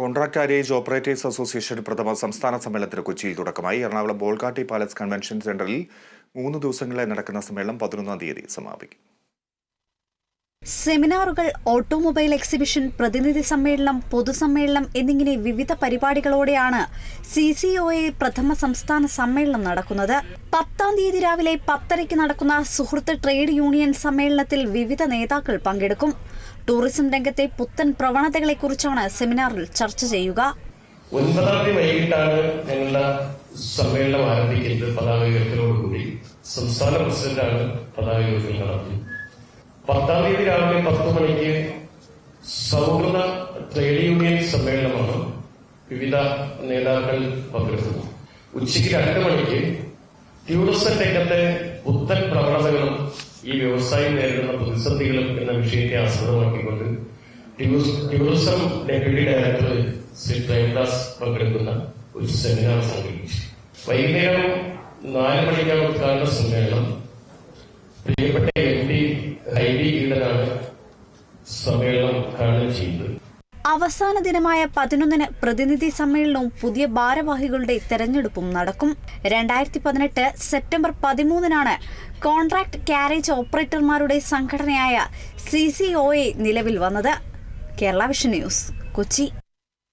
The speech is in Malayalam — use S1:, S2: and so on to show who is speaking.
S1: കോൺട്രാക്ട് കാരേജ് ഓപ്പറേറ്റേഴ്സ് അസോസിയേഷൻ പ്രഥമ സംസ്ഥാന സമ്മേളനത്തിന് കൊച്ചിയിൽ തുടക്കമായി. എറണാകുളം ബോൾഗാട്ടി പാലസ് കൺവെൻഷൻ സെന്ററിൽ മൂന്ന് ദിവസങ്ങളായി നടക്കുന്ന സമ്മേളനം പതിനൊന്നാം തീയതി സമാപിക്കും.
S2: സെമിനാറുകൾ ഓട്ടോമൊബൈൽ എക്സിബിഷൻ പ്രതിനിധി സമ്മേളനം പൊതുസമ്മേളനം എന്നിങ്ങനെ വിവിധ പരിപാടികളോടെയാണ് സി സി ഒ എ പ്രഥമ സംസ്ഥാന സമ്മേളനം നടക്കുന്നത്. പത്താം തീയതി രാവിലെ പത്തരയ്ക്ക് നടക്കുന്ന സുഹൃത്ത് ട്രേഡ് യൂണിയൻ സമ്മേളനത്തിൽ വിവിധ നേതാക്കൾ പങ്കെടുക്കും. ടൂറിസം രംഗത്തെ പുത്തൻ പ്രവണതകളെക്കുറിച്ചാണ് സെമിനാറിൽ ചർച്ച ചെയ്യുക.
S3: വൈകിട്ടാണ് ഞങ്ങളുടെ സമ്മേളനം ആരംഭിക്കുന്നത് പതാക ഉയർത്തലോടുകൂടി. സംസ്ഥാന പ്രസിഡന്റാണ് പതാക ഉയർത്തൽ പത്താം തീയതി രാവിലെ പത്ത് മണിക്ക് സൗഹൃദ ട്രേഡ് യൂണിയൻ സമ്മേളനമാണ് വിവിധ നേതാക്കൾ പങ്കെടുക്കുന്നത്. ഉച്ചയ്ക്ക് രണ്ട് മണിക്ക് ടൂറിസം രംഗത്തെ പുത്തൻ പ്രവണതകളും ഈ വ്യവസായം നേരിടുന്ന പ്രതിസന്ധികളും എന്ന വിഷയത്തെ ആസ്പദമാക്കിക്കൊണ്ട് tourism- deputy director Shri Premdas പങ്കെടുക്കുന്ന ഒരു സെമിനാർ സംഘടിപ്പിച്ചു. വൈകുന്നേരം നാല് മണിക്കാണ് ഉദ്ഘാടന സമ്മേളനം. ഹൈബി ഈഡനാണ് സമ്മേളനം ഉദ്ഘാടനം ചെയ്യുന്നത്.
S2: അവസാന ദിനമായ പതിനൊന്നിന് പ്രതിനിധി സമ്മേളനവും പുതിയ ഭാരവാഹികളുടെ തെരഞ്ഞെടുപ്പും നടക്കും. രണ്ടായിരത്തി പതിനെട്ട് സെപ്റ്റംബർ പതിമൂന്നിനാണ് കോൺട്രാക്ട് കാരേജ് ഓപ്പറേറ്റർമാരുടെ സംഘടനയായ സി സി ഒ എ നിലവിൽ വന്നത്. Kerala vision news Kochi.